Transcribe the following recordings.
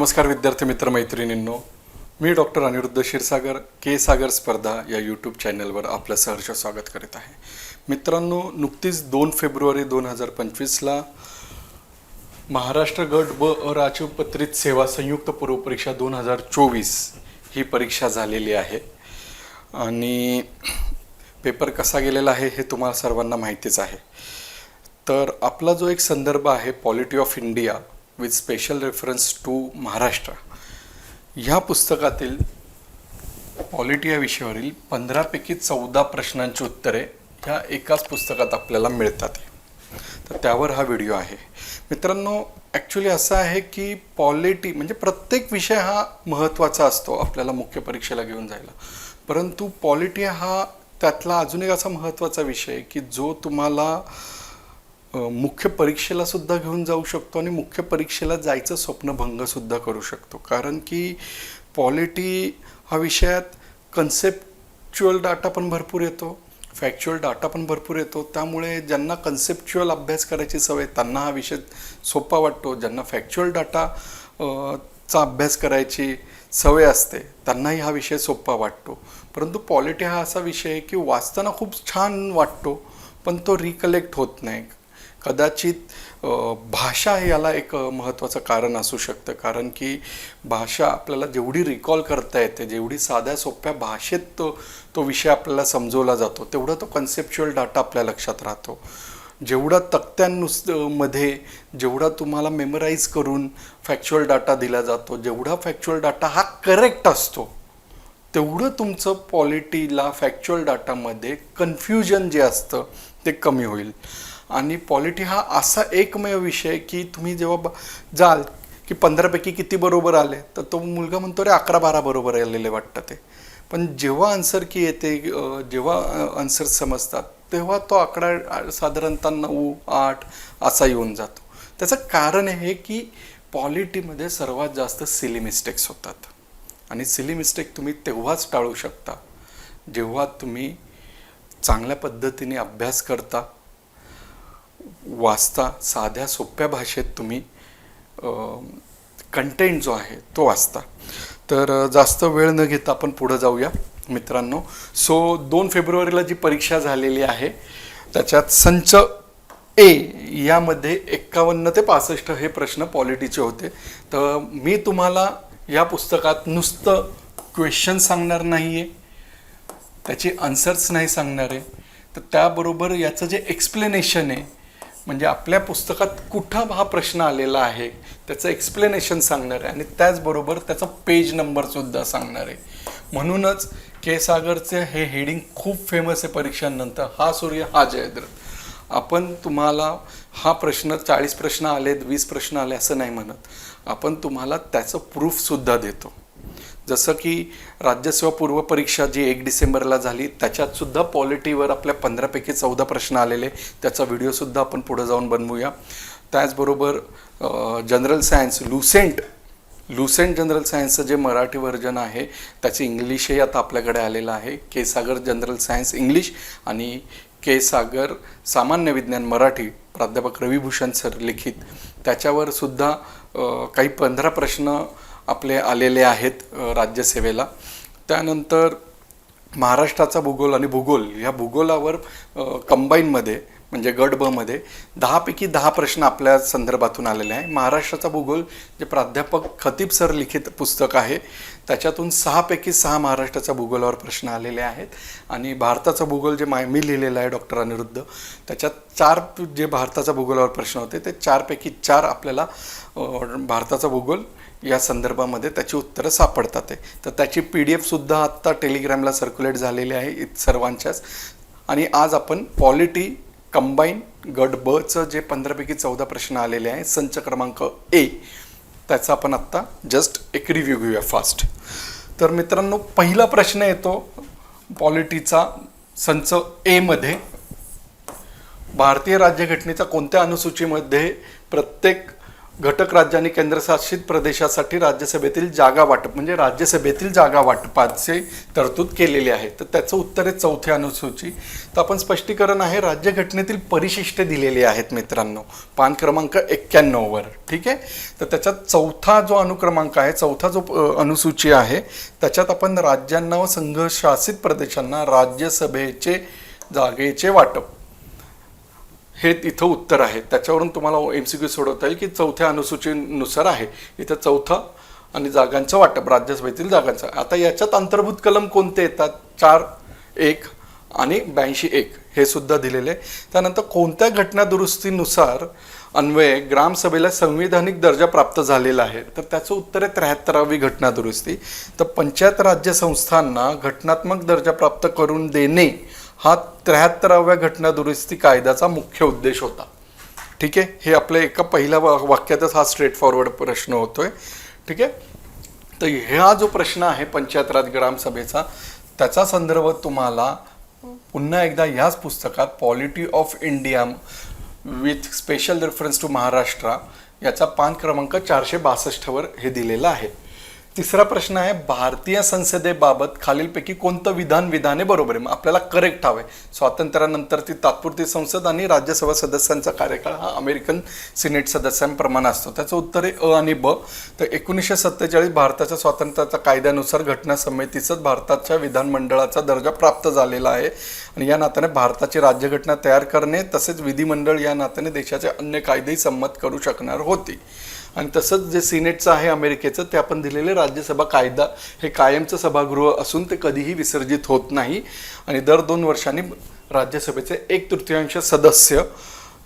नमस्कार विद्यार्थी मित्र मैत्रिणींनो. मी डॉक्टर अनिरुद्ध क्षीरसागर के सागर स्पर्धा या यूट्यूब चॅनलवर आपलं सहर्ष स्वागत करीत आहे. मित्रांनो नुकतीच दोन फेब्रुवारी दोन हजार पंचवीसला महाराष्ट्र गट ब अराजपत्रित सेवा संयुक्त पूर्वपरीक्षा दोन हजार चोवीस ही परीक्षा झालेली आहे. आणि पेपर कसा गेलेला आहे हे तुम्हाला सर्वांना माहितीच आहे. तर आपला जो एक संदर्भ आहे polity of India with special reference to Maharashtra. ह्या पुस्तकातील पॉलिटी या विषयावरील पंधरापैकी चौदा प्रश्नांची उत्तरे ह्या एकाच पुस्तकात आपल्याला मिळतात. तर त्यावर हा व्हिडिओ आहे. मित्रांनो ॲक्च्युली असं आहे की पॉलिटी म्हणजे प्रत्येक विषय हा महत्त्वाचा असतो आपल्याला मुख्य परीक्षेला घेऊन जायला. परंतु पॉलिटी हा त्यातला अजून एक असा महत्त्वाचा विषय आहे की जो तुम्हाला मुख्य परीक्षेला सुद्धा घेऊन जाऊ शकतो आणि मुख्य परीक्षेला जायचं स्वप्नभंग सुद्धा करू शकतो. कारण की पॉलिटी हा विषयात कन्सेप्च्युअल डाटा पण भरपूर येतो फॅक्च्युअल डाटा पण भरपूर येतो. त्यामुळे ज्यांना कन्सेप्च्युअल अभ्यास करायची सवय त्यांना हा विषय सोपा वाटतो. ज्यांना फॅक्च्युअल डाटा चा अभ्यास करायची सवय असते त्यांनाही हा विषय सोपा वाटतो. परंतु पॉलिटी हा असा विषय आहे की वाचताना खूप छान वाटतो पण तो रिकलेक्ट होत नाही. कदाचित भाषा हे याला एक महत्त्वाचं कारण असू शकतं. कारण की भाषा आपल्याला जेवढी रिकॉल करता येते जेवढी साध्या सोप्या भाषेत तो तो विषय आपल्याला समजवला जातो तेवढा तो कन्सेप्च्युअल डाटा आपल्या लक्षात राहतो. जेवढा तक्त्यांनुसमध्ये जेवढा तुम्हाला मेमराईज करून फॅक्च्युअल डाटा दिला जातो जेवढा फॅक्च्युअल डाटा हा करेक्ट असतो तेवढं तुमचं पॉलिटीला फॅक्च्युअल डाटामध्ये कन्फ्युजन जे असतं ते कमी होईल. आणि पॉलिटी हा असा एकमेव विषय की तुम्ही जेव्हा ब- जाल की पंधरापैकी किती बरोबर आले तर तो मुलगा म्हणतो रे अकरा बारा बरोबर आलेले वाटतं ते. पण जेव्हा आन्सर की येते जेव्हा आन्सर समजतात तेव्हा तो आकडा साधारणतः नऊ आठ असा येऊन जातो. त्याचं कारण हे की पॉलिटीमध्ये सर्वात जास्त सिली मिस्टेक्स होतात. आणि सिली मिस्टेक तुम्ही तेव्हाच टाळू शकता जेव्हा तुम्ही चांगल्या पद्धतीने अभ्यास करता वाचता साध्या सोप्या भाषेत तुम्ही कंटेंट जो आहे तो वाचता. तर जास्त वेळ न घेता आपण पुढं जाऊया मित्रांनो. सो दोन फेब्रुवारीला जी परीक्षा झालेली आहे त्याच्यात संच ए यामध्ये एक्कावन्न ते पासष्ट हे प्रश्न पॉलिटीचे होते. तर मी तुम्हाला या पुस्तकात नुसतं क्वेश्चन सांगणार नाही आहे त्याची आन्सर्स नाही सांगणार. आहे तर त्याबरोबर याचं जे एक्सप्लेनेशन आहे म्हणजे आपल्या पुस्तकात कुठं हा प्रश्न आलेला आहे त्याचं एक्सप्लेनेशन सांगणार आहे आणि त्याचबरोबर त्याचा पेज नंबरसुद्धा सांगणार. आहे म्हणूनच के सागरचे हे हेडिंग खूप फेमस आहे परीक्षांनंतर. हा सूर्य हा जयद्र आपण तुम्हाला हा प्रश्न चाळीस प्रश्न आलेत वीस प्रश्न आले असं नाही म्हणत. आपण तुम्हाला त्याचं प्रूफसुद्धा देतो. जसं की राज्यसेवा पूर्व परीक्षा जी एक डिसेंबरला झाली त्याच्यातसुद्धा पॉलिटीवर आपल्या पंधरापैकी चौदा प्रश्न आलेले त्याचा व्हिडिओसुद्धा आपण पुढे जाऊन बनवूया. त्याचबरोबर general science Lucent Lucent general सायन्सचं जे मराठी व्हर्जन आहे त्याचे इंग्लिशही आता आपल्याकडे आलेलं आहे. K Sagar general science English आणि के सागर सामान्य विज्ञान मराठी प्राध्यापक रविभूषण सर लिखित. त्याच्यावर सुद्धा काही पंधरा प्रश्न आपले आलेले आहेत राज्यसेवेला. त्यानंतर महाराष्ट्राचा भूगोल आणि भूगोल ह्या भूगोलावर कंबाईनमध्ये म्हणजे गट ब मध्ये दहापैकी दहा प्रश्न आपल्या संदर्भातून आलेले आहे. महाराष्ट्राचा भूगोल जे प्राध्यापक खतीब सर लिखित पुस्तक आहे त्याच्यातून सहापैकी सहा महाराष्ट्राच्या भूगोलावर प्रश्न आलेले आहेत. आणि भारताचा भूगोल जे माय मी लिहिलेलं आहे डॉक्टर अनिरुद्ध त्याच्यात चार जे भारताचा भूगोलावर प्रश्न होते ते चारपैकी चार आपल्याला भारताचा भूगोल या संदर्भामध्ये त्याची उत्तरं सापडतात आहे तर त्याची पी डी एफसुद्धा आत्ता टेलिग्रामला सर्क्युलेट झालेली आहे इत- सर्वांच्याच. आणि आज आपण पॉलिटी कंबाईन गट बचं जे पंधरापैकी चौदा प्रश्न आलेले आहे संच क्रमांक ए त्याचा आपण आत्ता जस्ट एक रिव्ह्यू घेऊया फास्ट तर मित्रांनो पहिला प्रश्न येतो पॉलिटीचा संच एमध्ये भारतीय राज्यघटनेच्या कोणत्या अनुसूचीमध्ये प्रत्येक घटक राज्य आणि केंद्रशासित प्रदेशासाठी राज्यसभेतील जागा वाटप म्हणजे राज्यसभेतील जागा वाटपाचे तरतूद केलेली आहे. तर त्याचं उत्तर आहे चौथ्या अनुसूची. तर आपण स्पष्टीकरण आहे राज्यघटनेतील परिशिष्टे दिलेली आहेत मित्रांनो. पान क्रमांक एक्क्याण्णववर ठीक आहे? तर त्याच्यात चौथा जो अनुक्रमांक आहे चौथा जो अनुसूची आहे त्याच्यात आपण राज्यांना व संघशासित प्रदेशांना राज्यसभेचे जागेचे वाटप हे तिथं उत्तर आहे. त्याच्यावरून तुम्हाला एम सी क्यू सोडवता येईल की चौथ्या अनुसूचीनुसार आहे. इथं चौथं आणि जागांचं वाटप राज्यसभेतील जागांचं. आता याच्यात अंतर्भूत कलम कोणते येतात? चार एक आणि ब्याऐंशी एक. हे सुद्धा दिलेले. आहे. त्यानंतर कोणत्या घटना दुरुस्तीनुसार अन्वये ग्रामसभेला संविधानिक दर्जा प्राप्त झालेला आहे? तर त्याचं उत्तर आहे त्र्याहत्तरावी घटना दुरुस्ती. तर पंचायत राज्य संस्थांना घटनात्मक दर्जा प्राप्त करून देणे हा त्र्याहत्तराव्या घटना दुरुस्ती कायद्याचा मुख्य उद्देश होता. ठीक आहे? हे आपल्या एका पहिल्या वा- वाक्यातच हा स्ट्रेट फॉरवर्ड प्रश्न होतोय. ठीक आहे? तर हा जो प्रश्न आहे पंचायत राज ग्रामसभेचा त्याचा संदर्भ तुम्हाला पुन्हा एकदा ह्याच पुस्तकात polity of India with special reference to Maharashtra याचा पान क्रमांक चारशे बासष्टवर हे दिलेलं आहे. तिसरा प्रश्न आहे भारतीय संसदेबाबत खालीलपैकी कोणतं विधान विधाने बरोबर आहे? मग आपल्याला करेक्ट हवं आहे स्वातंत्र्यानंतर ती तात्पुरती संसद आणि राज्यसभा सदस्यांचा कार्यकाळ हा अमेरिकन सिनेट सदस्यांप्रमाणे असतो. त्याचं उत्तर आहे अ आणि ब. तर एकोणीसशे सत्तेचाळीस भारताच्या स्वातंत्र्याच्या कायद्यानुसार घटना समितीचंच भारताच्या विधानमंडळाचा दर्जा प्राप्त झालेला आहे आणि या नात्याने भारताची राज्यघटना तयार करणे तसेच विधिमंडळ या नात्याने देशाचे अन्य कायदेही संमत करू शकणार होती. आणि तसंच जे सिनेटचं आहे अमेरिकेचं ते आपण दिलेले राज्यसभा कायदा हे कायमचं सभागृह असून ते कधीही विसर्जित होत नाही. आणि दर दोन वर्षांनी राज्यसभेचे एक तृतीयांश सदस्य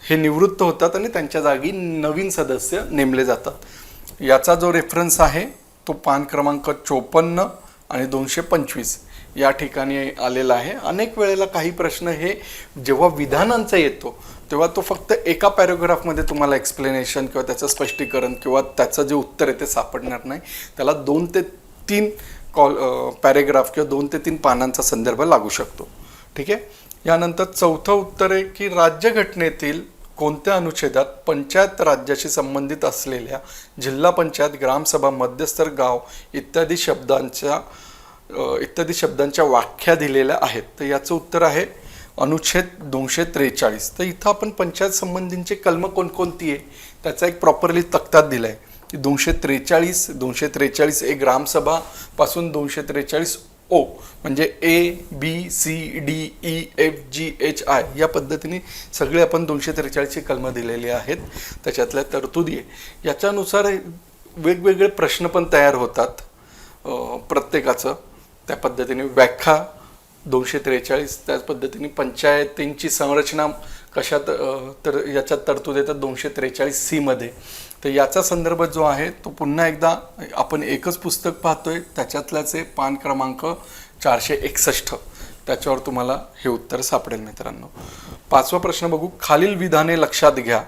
हे निवृत्त होतात आणि त्यांच्या जागी नवीन सदस्य नेमले जातात. याचा जो रेफरन्स आहे तो पान क्रमांक चोपन्न आणि दोनशे पंचवीस. या ठिकाणी आलेला आहे. अनेक वेळेला काही प्रश्न हे जेव्हा विधानांचा येतो तेव्हा तो फक्त एका पॅरेग्राफमध्ये तुम्हाला एक्सप्लेनेशन किंवा त्याचं स्पष्टीकरण किंवा त्याचं जे उत्तर आहे ते सापडणार नाही. त्याला दोन ते तीन कॉल पॅरेग्राफ किंवा दोन ते तीन पानांचा संदर्भ लागू शकतो. ठीक आहे? यानंतर चौथं उत्तर आहे की राज्यघटनेतील कोणत्या अनुच्छेदात पंचायत राज्याशी संबंधित असलेल्या जिल्हा पंचायत ग्रामसभा मध्यस्तर गाव इत्यादी शब्दांच्या इत्यादी शब्दांच्या व्याख्या दिलेल्या आहेत. तर याचं उत्तर आहे अनुच्छेद दोनशे त्रेचाळीस. तर इथं आपण पंचायत संबंधींचे कलमं कोणकोणती आहे त्याचा एक प्रॉपरली तक्तात दिला आहे की दोनशे त्रेचाळीस दोनशे त्रेचाळीस ए ग्रामसभापासून दोनशे त्रेचाळीस ओ म्हणजे A B C D E F G H I या पद्धतीने सगळे आपण दोनशे त्रेचाळीसची कलमं दिलेली आहेत. त्याच्यातल्या तरतुदी आहे. याच्यानुसार वेगवेगळे प्रश्न पण तयार होतात प्रत्येकाचं. त्या पद्धतीने व्याख्या दोनशे त्रेचाळीस त्याच पद्धतीने पंचायतींची संरचना कशात तर याच्यात तरतूद येतात दोनशे त्रेचाळीस सीमध्ये तर याचा संदर्भ जो आहे तो पुन्हा एकदा आपण एकच पुस्तक पाहतोय त्याच्यातल्याच आहे पान क्रमांक चारशे एकसष्ट. त्याच्यावर तुम्हाला हे उत्तर सापडेल मित्रांनो. पाचवा प्रश्न बघू. खालील विधाने लक्षात घ्या.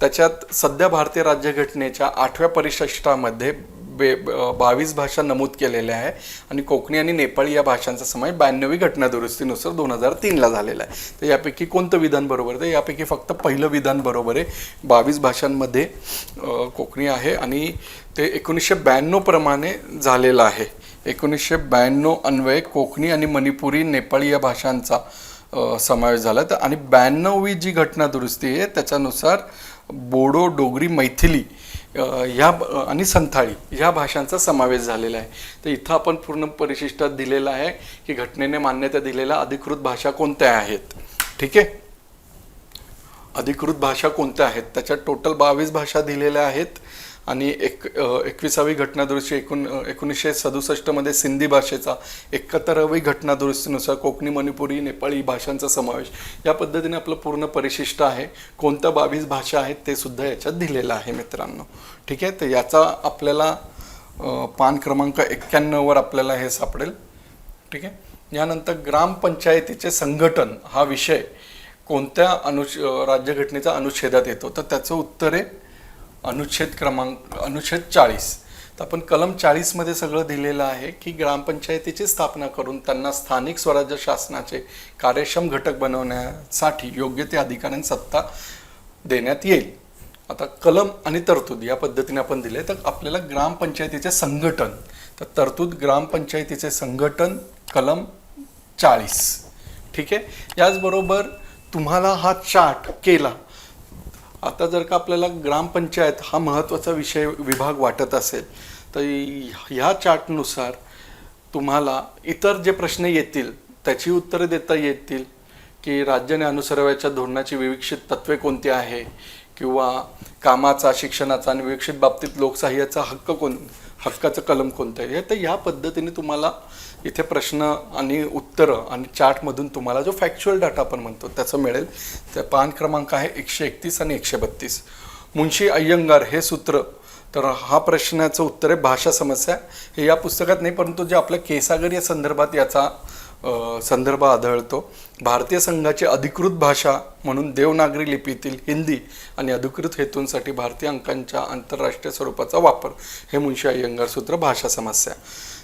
त्याच्यात सध्या भारतीय राज्यघटनेच्या आठव्या परिशिष्टामध्ये बे बावीस भाषा नमूद केलेल्या आहे. आणि कोकणी आणि नेपाळी या भाषांचा समावेश ब्याण्णवी घटना दुरुस्तीनुसार दोन हजार तीनला झालेला आहे. तर यापैकी कोणतं विधान बरोबर आहे? तर यापैकी फक्त पहिलं विधान बरोबर आहे. बावीस भाषांमध्ये कोकणी आहे आणि ते एकोणीसशे ब्याण्णवप्रमाणे झालेलं आहे. एकोणीसशे ब्याण्णव अन्वये कोकणी आणि मणिपुरी नेपाळी या भाषांचा समावेश झाला. तर आणि ब्याण्णववी जी घटना दुरुस्ती आहे त्याच्यानुसार बोडो डोगरी मैथिली ह्या आणि संथाळी ह्या भाषांचा समावेश झालेला आहे. तर इथं आपण पूर्ण परिशिष्टात दिलेलं आहे की घटनेने मान्यता दिलेल्या अधिकृत भाषा कोणत्या आहेत? ठीक आहे? अधिकृत भाषा कोणत्या आहेत? त्याच्यात टोटल बावीस भाषा दिलेल्या आहेत. आणि एक एकविसावी घटनादुरुस्ती एकूण एकोणीसशे सदुसष्टमध्ये सिंधी भाषेचा एकाहत्तरावी घटनादुरुस्तीनुसार कोकणी मणिपुरी नेपाळी भाषांचा समावेश. या पद्धतीने आपलं पूर्ण परिशिष्ट आहे. कोणत्या बावीस भाषा आहेत ते सुद्धा याच्यात दिलेलं आहे मित्रांनो. ठीक आहे? तर याचा आपल्याला पान क्रमांक एक्क्याण्णववर आपल्याला हे सापडेल. ठीक आहे? यानंतर ग्रामपंचायतीचे संघटन हा विषय कोणत्या अनुष राज्यघटनेचा अनुच्छेदात येतो? तर त्याचं उत्तर आहे अनुच्छेद क्रमांक अनुच्छेद चाळीस. तर आपण कलम चाळीसमध्ये सगळं दिलेलं आहे की ग्रामपंचायतीची स्थापना करून त्यांना स्थानिक स्वराज्य शासनाचे कार्यक्षम घटक बनवण्यासाठी योग्य ते अधिकाऱ्यांनी सत्ता देण्यात येईल. आता कलम आणि तरतूद या पद्धतीने आपण दिले तर आपल्याला ग्रामपंचायतीचे संघटन तर तरतूद ग्रामपंचायतीचे संघटन कलम चाळीस. ठीक आहे? याचबरोबर तुम्हाला हा चार्ट केला आता जर का आपल्याला ग्रामपंचायत हा महत्त्वाचा विषय विभाग वाटत असेल तर ह्या चार्टनुसार तुम्हाला इतर जे प्रश्न येतील त्याची उत्तरे देता येतील की राज्याने अनुसराव्याच्या धोरणाची विविक्षित तत्वे कोणती आहे किंवा कामाचा शिक्षणाचा आणि विविक्षित बाबतीत लोकशाहीचा हक्क कोण हक्काचं कलम कोणतं आहे? तर या पद्धतीने तुम्हाला इथे प्रश्न आणि उत्तरं आणि चार्टमधून तुम्हाला जो फॅक्च्युअल डाटा आपण म्हणतो त्याचं मिळेल. त्या पान क्रमांक आहे एकशे एकतीस आणि एकशे बत्तीस. मुंशी अय्यंगार हे सूत्र. तर हा प्रश्नाचं उत्तर आहे भाषा समस्या. हे या पुस्तकात नाही परंतु जे आपल्या केसागर या संदर्भात याचा संदर्भ आढळतो. भारतीय संघाची अधिकृत भाषा म्हणून देवनागरी लिपीतील हिंदी आणि अधिकृत हेतूंसाठी भारतीय अंकांच्या आंतरराष्ट्रीय स्वरूपाचा वापर हे मुंशी अय्यंगार सूत्र भाषा समस्या.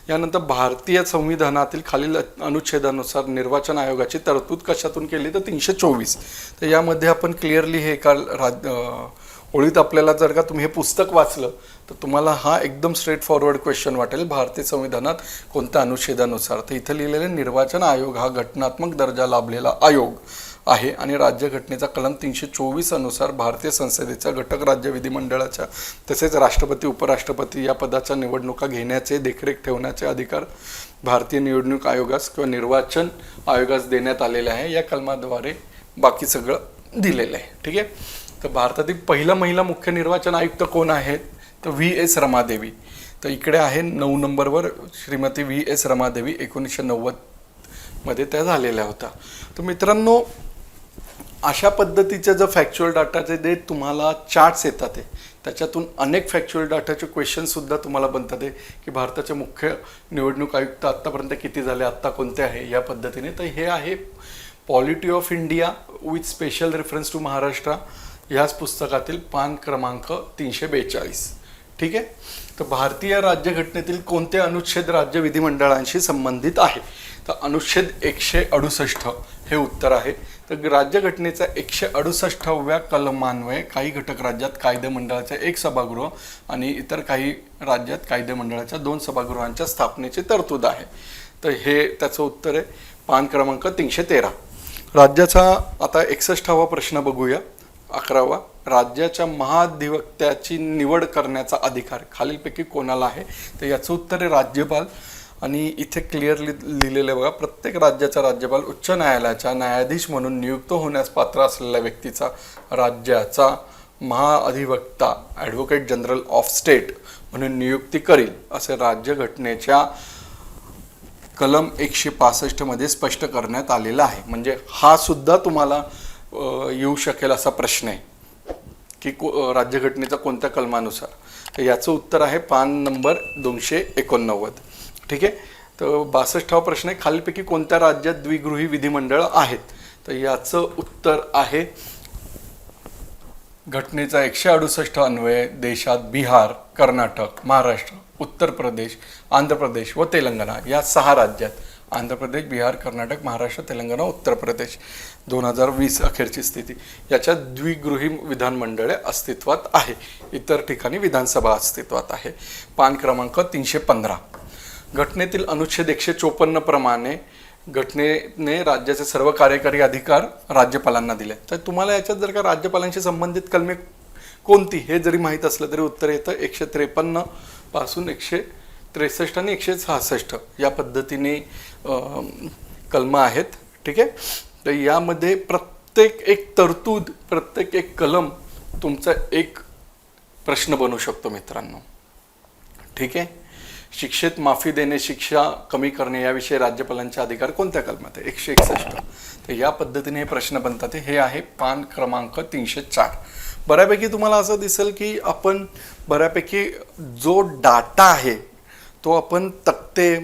यानंतर भारतीय संविधानातील खालील अनुच्छेदानुसार निर्वाचन आयोगाची तरतूद कशातून केली? तर तीनशे चोवीस. तर यामध्ये आपण क्लिअरली हे काल राज ओळीत आपल्याला जर का तुम्ही हे पुस्तक वाचलं तर तुम्हाला हा एकदम स्ट्रेट फॉरवर्ड क्वेश्चन वाटेल. भारतीय संविधानात कोणत्या अनुच्छेदानुसार? तर इथं लिहिलेले निर्वाचन आयोग हा घटनात्मक दर्जा लाभलेला आयोग आहे. आणि राज्यघटनेचा कलम तीनशे चोवीस अनुसार भारतीय संसदेच्या घटक राज्य विधिमंडळाच्या तसेच राष्ट्रपती उपराष्ट्रपती या पदाच्या निवडणुका घेण्याचे देखरेख ठेवण्याचे अधिकार भारतीय निवडणूक आयोगास किंवा निर्वाचन आयोगास देण्यात आलेले आहे. या कलमाद्वारे बाकी सगळं दिलेलं आहे. ठीक आहे? तर भारतातील पहिला महिला मुख्य निर्वाचन आयुक्त कोण आहेत? तर व्ही एस रमादेवी. तर इकडे आहे नऊ नंबरवर श्रीमती व्ही एस रमादेवी एकोणीसशे नव्वदमध्ये त्या झालेल्या होत्या. तर मित्रांनो अशा पद्धतीचे जर फॅक्च्युअल डाटाचे जे तुम्हाला चार्ट्स येतात ते त्याच्यातून अनेक फॅक्च्युअल डाटाचे क्वेश्चनसुद्धा तुम्हाला बनतात आहे की भारताचे मुख्य निवडणूक आयुक्त आत्तापर्यंत किती झाले आत्ता कोणते आहे या पद्धतीने. तर हे आहे polity of India with special reference to Maharashtra ह्याच पुस्तकातील पान क्रमांक तीनशे बेचाळीस. ठीक आहे? तर भारतीय राज्यघटनेतील कोणते अनुच्छेद राज्य विधिमंडळांशी संबंधित आहे? तर अनुच्छेद एकशे अडुसष्ट हे उत्तर आहे. तर राज्यघटनेचा एकशे अडुसष्टाव्या कलमान्वये काही घटक राज्यात कायदेमंडळाचे एक सभागृह आणि इतर काही राज्यात कायदेमंडळाच्या दोन सभागृहांच्या स्थापनेची तरतूद आहे. तर हे त्याचं उत्तर आहे. पान क्रमांक तीनशे तेरा. राज्याचा आता एकसष्टावा प्रश्न बघूया. अकरावा राज्याच्या महाधिवक्त्याची निवड करण्याचा अधिकार. खालीलपैकी कोणाला आहे? तर याचं उत्तर आहे राज्यपाल. आणि इथे क्लिअरली लिहिलेलं बघा प्रत्येक राज्याचा राज्यपाल उच्च न्यायालयाच्या न्यायाधीश म्हणून नियुक्त होण्यास पात्र असलेल्या व्यक्तीचा राज्याचा महाअधिवक्ता ॲडव्होकेट जनरल ऑफ स्टेट म्हणून नियुक्ती करील असे राज्यघटनेच्या कलम एकशे पासष्टमध्ये स्पष्ट करण्यात आलेला आहे. म्हणजे हा सुद्धा तुम्हाला येऊ शकेल असा प्रश्न आहे की को राज्यघटनेचा कोणत्या कलमानुसार? तर याचं उत्तर आहे पान नंबर दोनशे एकोणनव्वद. ठीक आहे? तर बासष्टावा प्रश्न आहे खालीलपैकी कोणत्या राज्यात द्विगृही विधिमंडळ आहेत? तर याचं उत्तर आहे घटनेचा एकशे अडुसष्ट अन्वय देशात बिहार कर्नाटक महाराष्ट्र उत्तर प्रदेश आंध्र प्रदेश व तेलंगणा. या सहा राज्यात आंध्र प्रदेश बिहार कर्नाटक महाराष्ट्र तेलंगणा उत्तर प्रदेश. दोन हजार वीस अखेरची स्थिती. याच्यात द्विगृही विधानमंडळे अस्तित्वात आहे. इतर ठिकाणी विधानसभा अस्तित्वात आहे. पान क्रमांक तीनशे पंधरा. घटनेतील अनुच्छेद एकशे चोपन्न प्रमाणे घटनेने राज्याचे सर्व कार्यकारी अधिकार राज्यपालांना दिले. तर तुम्हाला याच्यात जर का राज्यपालांशी संबंधित कलमे कोणती हे जरी माहीत असलं तरी उत्तर येतं. एकशे त्रेपन्नपासून एकशे त्रेसष्ट आणि एकशे सहासष्ट या पद्धतीने कलमं आहेत. ठीक आहे? तर यामध्ये प्रत्येक एक तरतूद प्रत्येक एक कलम तुमचा एक प्रश्न बनू शकतो मित्रांनो. ठीक आहे? शिक्षेत माफी देणे शिक्षा कमी करणे याविषयी राज्यपालांचे अधिकार कोणत्या कलमात आहे? एकशे एकसष्ट. तर या पद्धतीने हे प्रश्न बनतात. हे आहे पान क्रमांक तीनशे चार. बऱ्यापैकी तुम्हाला असं दिसेल की आपण बऱ्यापैकी जो डाटा आहे तो आपण तक्ते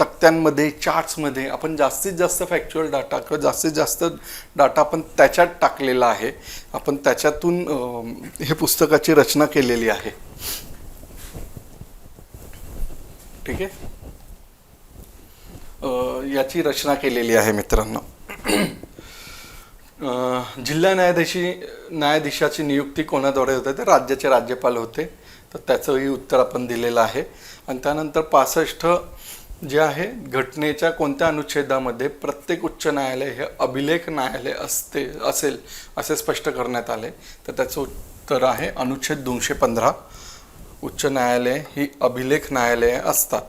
तक्त्यांमध्ये चार्ट्समध्ये आपण जास्तीत जास्त फॅक्च्युअल डाटा किंवा जास्तीत जास्त डाटा आपण त्याच्यात टाकलेला आहे. आपण त्याच्यातून हे पुस्तकाची रचना केलेली आहे. ठीक आहे? याची रचना केलेली आहे मित्रांनो. जिल्हा न्यायाधीशी न्यायाधीशाची नियुक्ती कोणाद्वारे होते? तर राज्याचे राज्यपाल होते. तर त्याचंही उत्तर आपण दिलेलं आहे. आणि त्यानंतर पासष्ट जे आहे घटनेच्या कोणत्या अनुच्छेदामध्ये प्रत्येक उच्च न्यायालय हे अभिलेख न्यायालय असते असेल असे स्पष्ट करण्यात आले. तर त्याचं उत्तर आहे अनुच्छेद दोनशे पंधरा. उच्च न्यायालय ही अभिलेख न्यायालये असतात.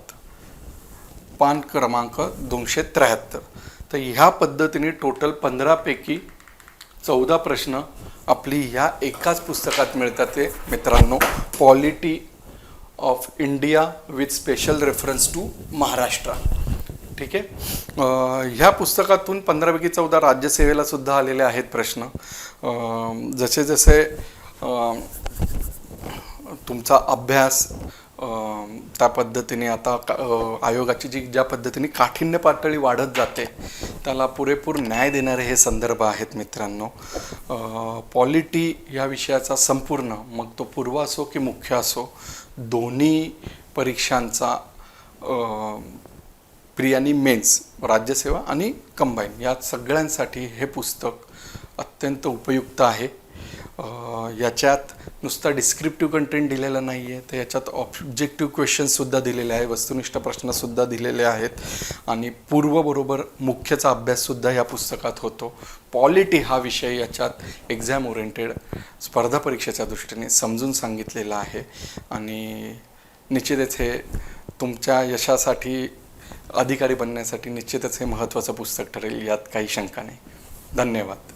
पान क्रमांक दोनशे त्र्याहत्तर. तर ह्या पद्धतीने टोटल पंधरापैकी चौदा प्रश्न आपली ह्या एकाच पुस्तकात मिळतात ते मित्रांनो. Polity of India with special reference to Maharashtra. ठीक आहे? ह्या पुस्तकातून पंधरापैकी चौदा राज्यसेवेला सुद्धा आलेले आहेत प्रश्न. जसे जसे तुमचा अभ्यास त्या पद्धतीने आता का- आयोगाची जी ज्या पद्धतीने काठिण्य पातळी वाढत जाते त्याला पुरेपूर न्याय देणारे हे संदर्भ आहेत मित्रांनो. पॉलिटी या विषयाचा संपूर्ण मग तो पूर्व असो की मुख्य असो दोन्ही परीक्षांचा प्री आणि मेन्स राज्यसेवा आणि कंबाईन या सगळ्यांसाठी हे पुस्तक अत्यंत उपयुक्त आहे. याच्यात नुसता डिस्क्रिप्टिव्ह कंटेंट दिलेला नाही आहे तर याच्यात ऑब्जेक्टिव्ह क्वेश्चन्ससुद्धा दिलेले आहे वस्तुनिष्ठ प्रश्नसुद्धा दिलेले आहेत आणि पूर्वबरोबर मुख्यचा अभ्याससुद्धा या पुस्तकात होतो. पॉलिटी हा विषय याच्यात एक्झाम ओरिएंटेड स्पर्धा परीक्षेच्या दृष्टीने समजून सांगितलेला आहे आणि निश्चितच हे तुमच्या यशासाठी अधिकारी बनण्यासाठी निश्चितच हे महत्त्वाचं पुस्तक ठरेल यात काही शंका नाही. धन्यवाद.